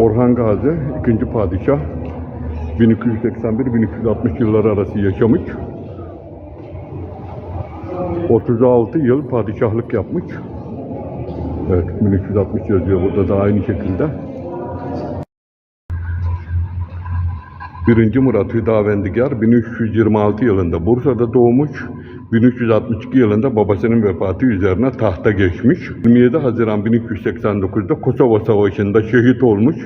Orhan Gazi, ikinci padişah. 1281-1360 yılları arası yaşamış. 36 yıl padişahlık yapmış. Evet, 1360 yazıyor burada da aynı şekilde. Birinci Murat Hüdavendigar 1326 yılında Bursa'da doğmuş. 1362 yılında babasının vefatı üzerine tahta geçmiş. 27 Haziran 1389'da Kosova Savaşı'nda şehit olmuş.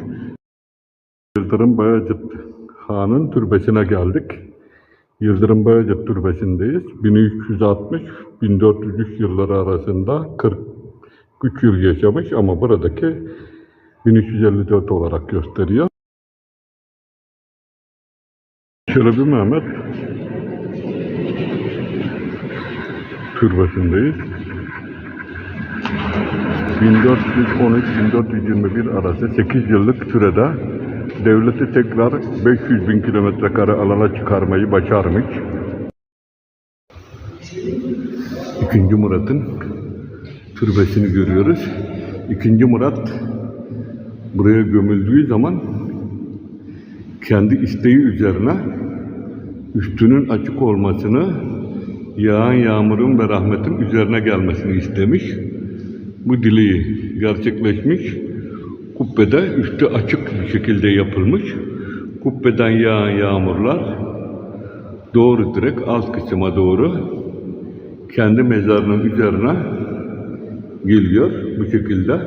Yıldırım Bayezid Han'ın türbesine geldik. Yıldırım Bayezid Türbesi'ndeyiz. 1360-1403 yılları arasında 43 yıl yaşamış ama buradaki 1354 olarak gösteriyor. Çelebi Mehmet türbesindeyiz. 1413-1421 arası 8 yıllık sürede devleti tekrar 500 bin kilometre kare alana çıkarmayı başarmış. İkinci Murat'ın türbesini görüyoruz. İkinci Murat buraya gömüldüğü zaman kendi isteği üzerine üstünün açık olmasını, yağan yağmurun ve rahmetin üzerine gelmesini istemiş. Bu dileği gerçekleşmiş. Kubbede üstü açık bir şekilde yapılmış. Kubbeden yağan yağmurlar doğru direkt alt kısma doğru kendi mezarının üzerine geliyor bu şekilde.